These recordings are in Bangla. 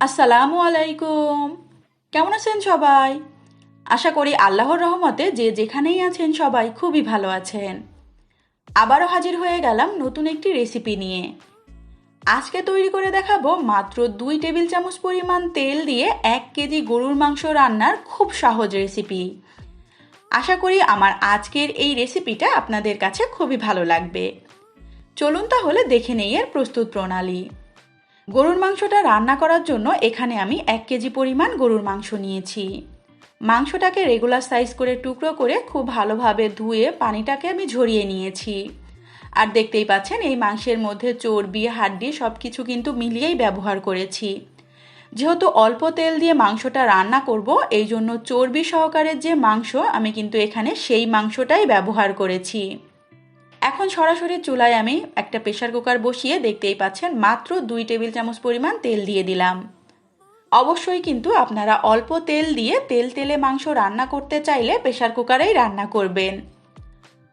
আসসালামু আলাইকুম। কেমন আছেন সবাই? আশা করি আল্লাহর রহমতে যে যেখানেই আছেন সবাই খুবই ভালো আছেন। আবারও হাজির হয়ে গেলাম নতুন একটি রেসিপি নিয়ে। আজকে তৈরি করে দেখাবো মাত্র দুই টেবিল চামচ পরিমাণ তেল দিয়ে এক কেজি গরুর মাংস রান্নার খুব সহজ রেসিপি। আশা করি আমার আজকের এই রেসিপিটা আপনাদের কাছে খুবই ভালো লাগবে। চলুন তাহলে দেখে নেই এর প্রস্তুত প্রণালী। গরুর মাংসটা রান্না করার জন্য এখানে আমি এক কেজি পরিমাণ গরুর মাংস নিয়েছি। মাংসটাকে রেগুলার সাইজ করে টুকরো করে খুব ভালোভাবে ধুয়ে পানিটাকে আমি ঝরিয়ে নিয়েছি। আর দেখতেই পাচ্ছেন, এই মাংসের মধ্যে চর্বি, হাড্ডি সব কিছু কিন্তু মিলিয়েই ব্যবহার করেছি। যেহেতু অল্প তেল দিয়ে মাংসটা রান্না করব, এই জন্য চর্বি সহকারের যে মাংস আমি কিন্তু এখানে সেই মাংসটাই ব্যবহার করেছি। এখন সরাসরি চুলায় আমি একটা প্রেশার কুকার বসিয়ে দেখতেই পাচ্ছেন মাত্র দুই টেবিল চামচ পরিমাণ তেল দিয়ে দিলাম। অবশ্যই কিন্তু আপনারা অল্প তেল দিয়ে তেল তেলে মাংস রান্না করতে চাইলে প্রেশার কুকারেই রান্না করবেন।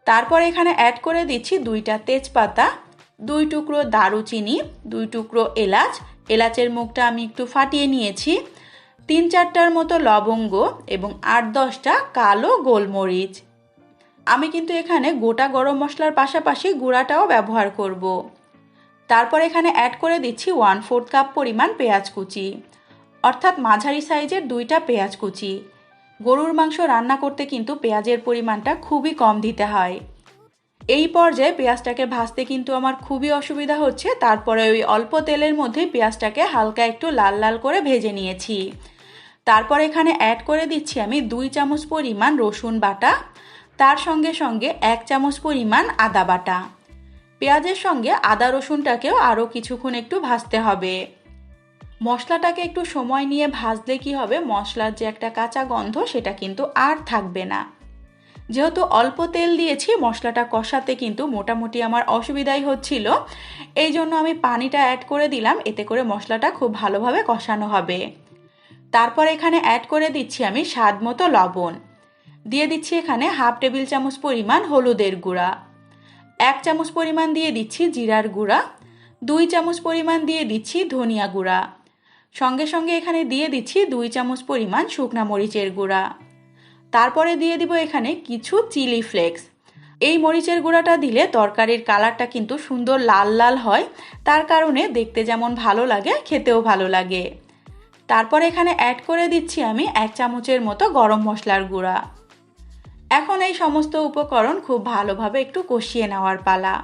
তারপর এখানে অ্যাড করে দিচ্ছি দুইটা তেজপাতা, দুই টুকরো দারুচিনি, দুই টুকরো এলাচ। এলাচের মুখটা আমি একটু ফাটিয়ে নিয়েছি। তিন চারটার মতো লবঙ্গ এবং আট দশটা কালো গোলমরিচ। আমি কিন্তু এখানে গোটা গরম মশলার পাশাপাশি গুঁড়াটাও ব্যবহার করব। তারপর এখানে অ্যাড করে দিচ্ছি ওয়ান ফোর্থ কাপ পরিমাণ পেঁয়াজ কুচি, অর্থাৎ মাঝারি সাইজের দুইটা পেঁয়াজ কুচি। গরুর মাংস রান্না করতে কিন্তু পেঁয়াজের পরিমাণটা খুবই কম দিতে হয়। এই পর্যায়ে পেঁয়াজটাকে ভাজতে কিন্তু আমার খুবই অসুবিধা হচ্ছে, তারপরে ওই অল্প তেলের মধ্যে পেঁয়াজটাকে হালকা একটু লাল লাল করে ভেজে নিয়েছি। তারপর এখানে অ্যাড করে দিচ্ছি আমি দুই চামচ পরিমাণ রসুন বাটা তার সঙ্গে সঙ্গে এক চামচ পরিমাণ আদা বাটা। পেঁয়াজের সঙ্গে আদা রসুনটাকেও আরও কিছুক্ষণ একটু ভাজতে হবে। মশলাটাকে একটু সময় নিয়ে ভাজলে কি হবে? মশলার যে একটা কাঁচা গন্ধ সেটা কিন্তু আর থাকবে না। যেহেতু অল্প তেল দিয়েছি, মশলাটা কষাতে কিন্তু মোটামুটি আমার অসুবিধাই হচ্ছিল। এই জন্য আমি পানিটা অ্যাড করে দিলাম, এতে করে মশলাটা খুব ভালোভাবে কষানো হবে। তারপর এখানে অ্যাড করে দিচ্ছি আমি স্বাদ মতো লবণ। দিয়ে দিচ্ছি এখানে হাফ টেবিল চামচ পরিমাণ হলুদের গুঁড়া। এক চামচ পরিমাণ দিয়ে দিচ্ছি জিরার গুঁড়া। দুই চামচ পরিমাণ দিয়ে দিচ্ছি ধনিয়া গুঁড়া। সঙ্গে সঙ্গে এখানে দিয়ে দিচ্ছি দুই চামচ পরিমাণ শুকনা মরিচের গুঁড়া। তারপরে দিয়ে দিব এখানে কিছু চিলি ফ্লেক্স। এই মরিচের গুঁড়াটা দিলে তরকারির কালারটা কিন্তু সুন্দর লাল লাল হয়। তার কারণে দেখতে যেমন ভালো লাগে, খেতেও ভালো লাগে। তারপর এখানে অ্যাড করে দিচ্ছি আমি এক চামচের মতো গরম মশলার গুঁড়া। এখন এই সমস্ত উপকরণ খুব ভালোভাবে একটু কষিয়ে নেওয়ার পালা।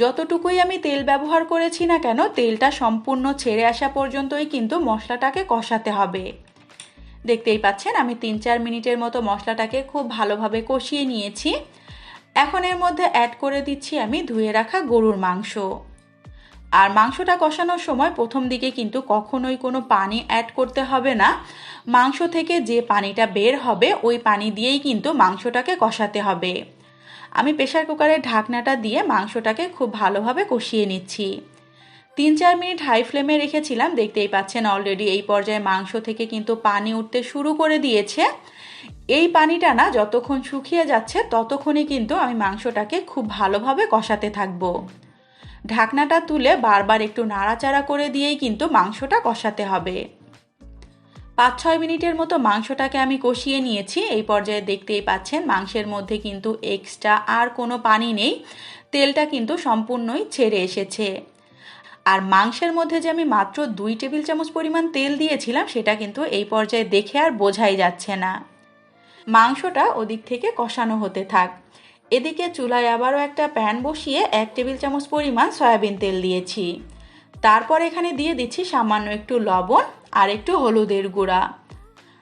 যতটুকুই আমি তেল ব্যবহার করেছি না কেন, তেলটা সম্পূর্ণ ছেড়ে আসা পর্যন্তই কিন্তু মশলাটাকে কষাতে হবে। দেখতেই পাচ্ছেন, আমি তিন চার মিনিটের মতো মশলাটাকে খুব ভালোভাবে কষিয়ে নিয়েছি। এখন এর মধ্যে অ্যাড করে দিচ্ছি আমি ধুয়ে রাখা গরুর মাংস। আর মাংসটা কষানোর সময় প্রথম দিকে কিন্তু কখনোই কোনো পানি অ্যাড করতে হবে না। মাংস থেকে যে পানিটা বের হবে, ওই পানি দিয়েই কিন্তু মাংসটাকে কষাতে হবে। আমি প্রেশার কুকারের ঢাকনাটা দিয়ে মাংসটাকে খুব ভালোভাবে কষিয়ে নিচ্ছি। তিন চার মিনিট হাই ফ্লেমে রেখেছিলাম, দেখতেই পাচ্ছেন অলরেডি এই পর্যায়ে মাংস থেকে কিন্তু পানি উঠতে শুরু করে দিয়েছে। এই পানিটা না যতক্ষণ শুকিয়ে যাচ্ছে, ততক্ষণই কিন্তু আমি মাংসটাকে খুব ভালোভাবে কষাতে থাকব। ঢাকনাটা তুলে বারবার একটু নাড়াচাড়া করে দিয়েই কিন্তু মাংসটা কষাতে হবে। পাঁচ ছয় মিনিটের মতো মাংসটাকে আমি কষিয়ে নিয়েছি। এই পর্যায়ে দেখতেই পাচ্ছেন মাংসের মধ্যে কিন্তু এক্সট্রা আর কোনো পানি নেই। তেলটা কিন্তু সম্পূর্ণই ছেড়ে এসেছে। আর মাংসের মধ্যে যে আমি মাত্র দুই টেবিল চামচ পরিমাণ তেল দিয়েছিলাম, সেটা কিন্তু এই পর্যায়ে দেখে আর বোঝাই যাচ্ছে না। মাংসটা ওদিক থেকে কষানো হতে থাক। এদিকে চুলায় আবারও একটা প্যান বসিয়ে এক টেবিল চামচ পরিমাণ সয়াবিন তেল দিয়েছি। তারপর এখানে দিয়ে দিচ্ছি সামান্য একটু লবণ আর একটু হলুদের গুঁড়া।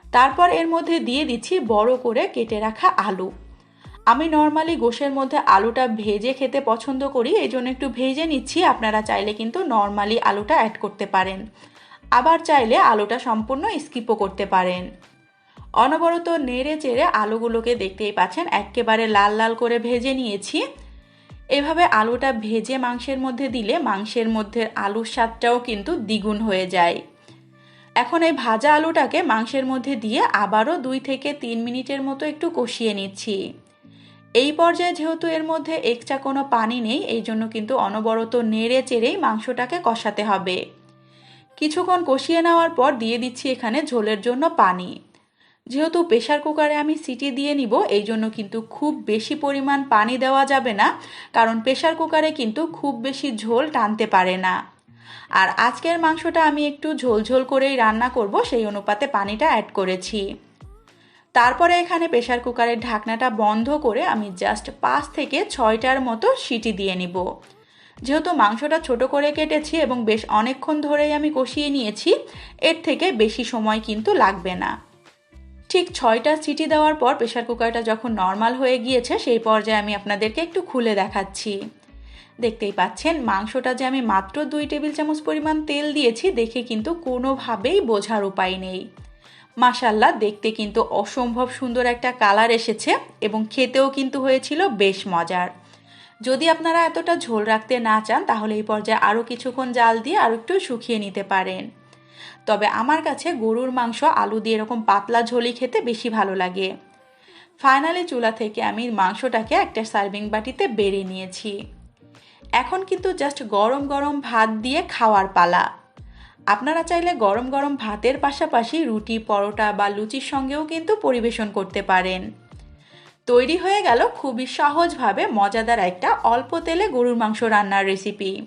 তারপর এর মধ্যে দিয়ে দিচ্ছি বড় করে কেটে রাখা আলু। আমি নর্মালি গোশের মধ্যে আলুটা ভেজে খেতে পছন্দ করি এই জন্য একটু ভেজে নিচ্ছি। আপনারা চাইলে কিন্তু নর্মালি আলুটা অ্যাড করতে পারেন। আবার চাইলে আলুটা সম্পূর্ণ স্কিপও করতে পারেন। অনবরত নেড়ে চেড়ে আলুগুলোকে দেখতেই পাচ্ছেন, একেবারে লাল লাল করে ভেজে নিয়েছি। এভাবে আলুটা ভেজে মাংসের মধ্যে দিলে মাংসের মধ্যে আলুর স্বাদটাও কিন্তু দ্বিগুণ হয়ে যায়। এখন এই ভাজা আলুটাকে মাংসের মধ্যে দিয়ে আবারও দুই থেকে তিন মিনিটের মতো একটু কষিয়ে নিচ্ছি। এই পর্যায়ে যেহেতু এর মধ্যে এক্সট্রা কোনো পানি নেই, এই জন্য কিন্তু অনবরত নেড়ে চেড়েই মাংসটাকে কষাতে হবে। কিছুক্ষণ কষিয়ে নেওয়ার পর দিয়ে দিচ্ছি এখানে ঝোলের জন্য পানি। যেহেতু প্রেশার কুকারে আমি সিটি দিয়ে নিব, এই জন্য কিন্তু খুব বেশি পরিমাণ পানি দেওয়া যাবে না, কারণ প্রেশার কুকারে কিন্তু খুব বেশি ঝোল টানতে পারে না। আর আজকের মাংসটা আমি একটু ঝোল ঝোল করেই রান্না করব, সেই অনুপাতে পানিটা অ্যাড করেছি। তারপরে এখানে প্রেশার কুকারের ঢাকনাটা বন্ধ করে আমি জাস্ট পাঁচ থেকে ছয়টার মতো সিটি দিয়ে নিব। যেহেতু মাংসটা ছোট করে কেটেছি এবং বেশ অনেকক্ষণ ধরেই আমি কষিয়ে নিয়েছি, এর থেকে বেশি সময় কিন্তু লাগবে না। ঠিক ছয়টা সিটি দেওয়ার পর প্রেশার কুকারটা যখন নর্মাল হয়ে গিয়েছে, সেই পর্যায়ে আমি আপনাদেরকে একটু খুলে দেখাচ্ছি। দেখতেই পাচ্ছেন, মাংসটা যে আমি মাত্র দুই টেবিল চামচ পরিমাণ তেল দিয়েছি, দেখে কিন্তু কোনোভাবেই বোঝার উপায় নেই। মাসাল্লাহ দেখতে কিন্তু অসম্ভব সুন্দর একটা কালার এসেছে এবং খেতেও কিন্তু হয়েছিল বেশ মজার। যদি আপনারা এতটা ঝোল রাখতে না চান, তাহলে এই পর্যায়ে আরও কিছুক্ষণ জাল দিয়ে আরও একটু শুকিয়ে নিতে পারেন। তবে আমার কাছে গরুর মাংস, আলু দিয়ে এরকম পাতলা ঝোলি খেতে বেশি ভালো লাগে। ফাইনালি চুলা থেকে আমি মাংসটাকে একটা সার্ভিং বাটিতে বেড়ে নিয়েছি। এখন কিন্তু জাস্ট গরম গরম ভাত দিয়ে খাওয়ার পালা। আপনারা চাইলে গরম গরম ভাতের পাশাপাশি রুটি, পরোটা বা লুচির সঙ্গেও কিন্তু পরিবেশন করতে পারেন। তৈরি হয়ে গেল খুবই সহজভাবে মজাদার একটা অল্প তেলে গরুর মাংস রান্নার রেসিপি